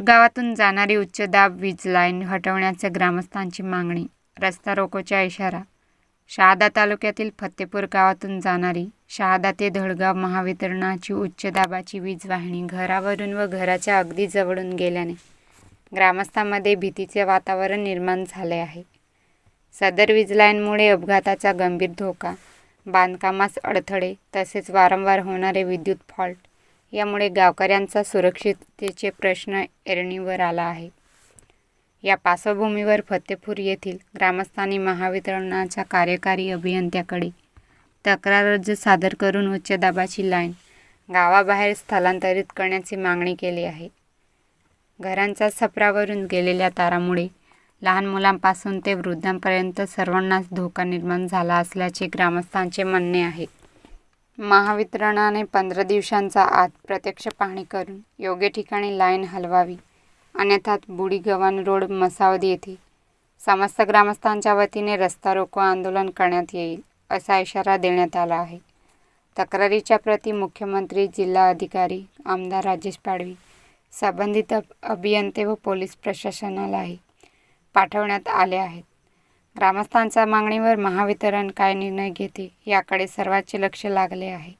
गावातून जाणारी उच्चदाब वीज लाईन हटवण्याचे ग्रामस्थांची मागणी रस्ता रोकोचा इशारा. शहादा तालुक्यातील फत्तेपूर गावातून जाणारी शहादा ते धडगाव महावितरणाची उच्च दाबाची वीज वाहिनी घरावरून व घराच्या अगदी जवळून गेल्याने ग्रामस्थांमध्ये भीतीचे वातावरण निर्माण झाले आहे. सदर वीज लाईनमुळे अपघाताचा गंभीर धोका बांधकामास अडथळे तसेच वारंवार होणारे विद्युत फॉल्ट यामुळे गावकऱ्यांचा सुरक्षिततेचे प्रश्न ऐरणीवर आला आहे. या पार्श्वभूमीवर फतेपूर येथील ग्रामस्थांनी महावितरणाच्या कार्यकारी अभियंत्याकडे तक्रार अर्ज सादर करून उच्च दाबाची लाईन गावाबाहेर स्थलांतरित करण्याची मागणी केली आहे. घरांच्या छपरावरून गेलेल्या तारामुळे लहान मुलांपासून ते वृद्धांपर्यंत सर्वांनाच धोका निर्माण झाला असल्याचे ग्रामस्थांचे म्हणणे आहे. महावितरणाने पंधरा दिवसांचा आत प्रत्यक्ष पाहणी करून योग्य ठिकाणी लाईन हलवावी. अन्यथा बुडीगव्हाण रोड मसावद येथे. समस्त ग्रामस्थांच्या वतीने रस्ता रोको आंदोलन करण्यात येईल असा इशारा देण्यात आला आहे. तक्रारीच्या प्रती मुख्यमंत्री जिल्हा अधिकारी आमदार राजेश पाडवी संबंधित अभियंते व पोलीस प्रशासनालाही पाठवण्यात आले आहेत. ग्रामस्थांच्या मागणीवर महावितरण काय निर्णय घेते याकडे सर्वांचे लक्ष लागले आहे.